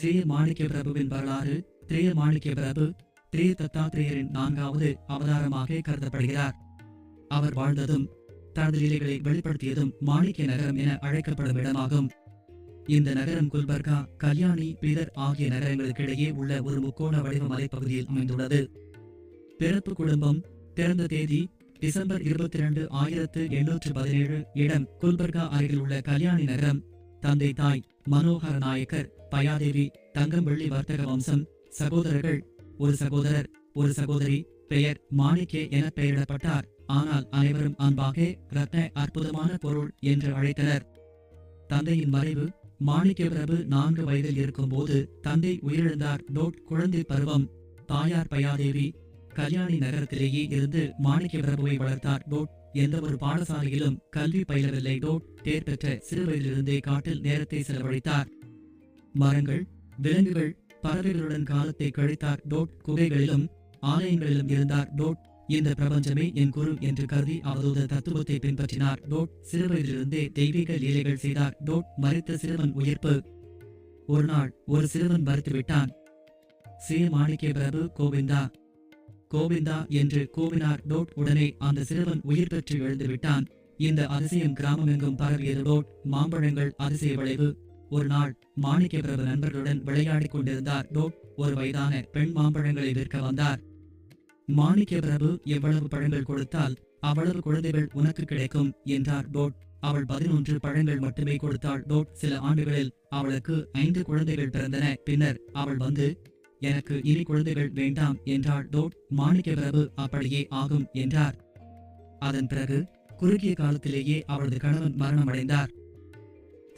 ஸ்ரீ மாணிக்க பிரபுவின் வரலாறு திரேய மாணிக்க பிரபு திரே தத்தாத்திரேயரின் நான்காவது அவதாரமாக கருதப்படுகிறார். அவர் வாழ்ந்ததும் தனது லீலைகளை வெளிப்படுத்தியதும் மாணிக்க நகரம் என அழைக்கப்படும் இடமாகும். இந்த நகரம் குல்பர்கா கல்யாணி பீதர் ஆகிய நகரங்களுக்கு இடையே உள்ள ஒரு முக்கோண வடிவ மலைப்பகுதியில் அமைந்துள்ளது. பிறப்பு குடும்பம் பிறந்த தேதி டிசம்பர் இருபத்தி இரண்டு ஆயிரத்து எண்ணூற்று பதினேழு இடம் குல்பர்கா அருகில் உள்ள கல்யாணி நகரம் தந்தை தாய் மனோகர நாயக்கர் பயாதேவி தங்கம் வெள்ளி வர்த்தக வம்சம் சகோதரர்கள். ஒரு சகோதரர் ஒரு சகோதரி பெயர் மாணிக்கே என பெயரிடப்பட்டார். ஆனால் அனைவரும் அன்பாக ரத்ன அற்புதமான பொருள் என்று அழைத்தனர். தந்தையின் மறைவு மாணிக்க பிரபு நான்கு வயதில் இருக்கும்போது தந்தை உயிரிழந்தார். டோட் குழந்தை பருவம். தாயார் பயாதேவி கல்யாணி நகரத்திலேயே இருந்து மாணிக்க பிரபுவை வளர்த்தார். டோட் எந்த ஒரு பாடசாலையிலும் கல்வி பயிலவில்லை. டோட் தேர் பெற்ற சிறுவயதிலிருந்தே காட்டில் நேரத்தை செலவழித்தார். மரங்கள் விலங்குகள் பறவைகளுடன் காலத்தை கழித்தார். டோட் குகைகளிலும் ஆலயங்களிலும் இருந்தார். டோட் இந்த பிரபஞ்சமே என் குரு என்று கருதி அவரது தத்துவத்தை பின்பற்றினார். டோட் சிறுவயதிலிருந்தே தெய்வீக லீலைகள் செய்தார். டோட் மறித்த சிறுவன் உயிர்ப்பு. ஒரு நாள் ஒரு சிறுவன் மறித்து விட்டான். ஸ்ரீ மாணிக்க பிரபு கோவிந்தா கோவிந்தா என்று கூவினார். டோட் உடனே அந்த சிறுவன் உயிர் பெற்று எழுந்து விட்டான். இந்த அதிசயம் கிராமமெங்கும் பரவியது. டோட் மாம்பழங்கள் அதிசய விளைவு. ஒரு நாள் மாணிக்க பிரபு நண்பர்களுடன் விளையாடிக் கொண்டிருந்தார் டோட் ஒரு வயதான பெண் மாம்பழங்களை விற்க வந்தார். மாணிக்க பிரபு எவ்வளவு பழங்கள் கொடுத்தால் அவ்வளவு குழந்தைகள் உனக்கு கிடைக்கும் என்றார். டோட் அவள் பதினொன்று பழங்கள் மட்டுமே கொடுத்தாள். டோட் சில ஆண்டுகளில் அவளுக்கு ஐந்து குழந்தைகள் பிறந்தன. பின்னர் அவள் வந்து எனக்கு இனி குழந்தைகள் வேண்டாம் என்றாள். டோட் மாணிக்க பிரபு அப்படியே ஆகும் என்றார். அதன் பிறகு குறுகிய காலத்திலேயே அவளது கணவன் மரணமடைந்தார்.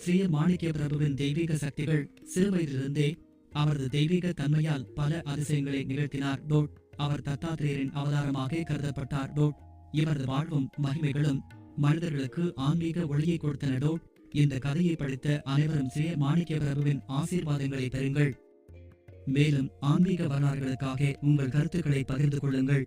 ஸ்ரீ மாணிக்க பிரபுவின் தெய்வீக சக்திகள் சிறுவயதிலிருந்தே அவரது தெய்வீக தன்மையால் பல அதிசயங்களை நிகழ்த்தினார் டோட். அவர் தத்தாத்திரேயரின் அவதாரமாக கருதப்பட்டார் டோட். இவரது வாழ்வும் மகிமைகளும் மனிதர்களுக்கு ஆன்மீக ஒளியை கொடுத்தன டோட். இந்த கதையை படித்த அனைவரும் ஸ்ரீ மாணிக்க பிரபுவின் ஆசீர்வாதங்களை பெறுங்கள். மேலும் ஆன்மீக வரலாறுகளுக்காக உங்கள் கருத்துக்களை பகிர்ந்து கொள்ளுங்கள்.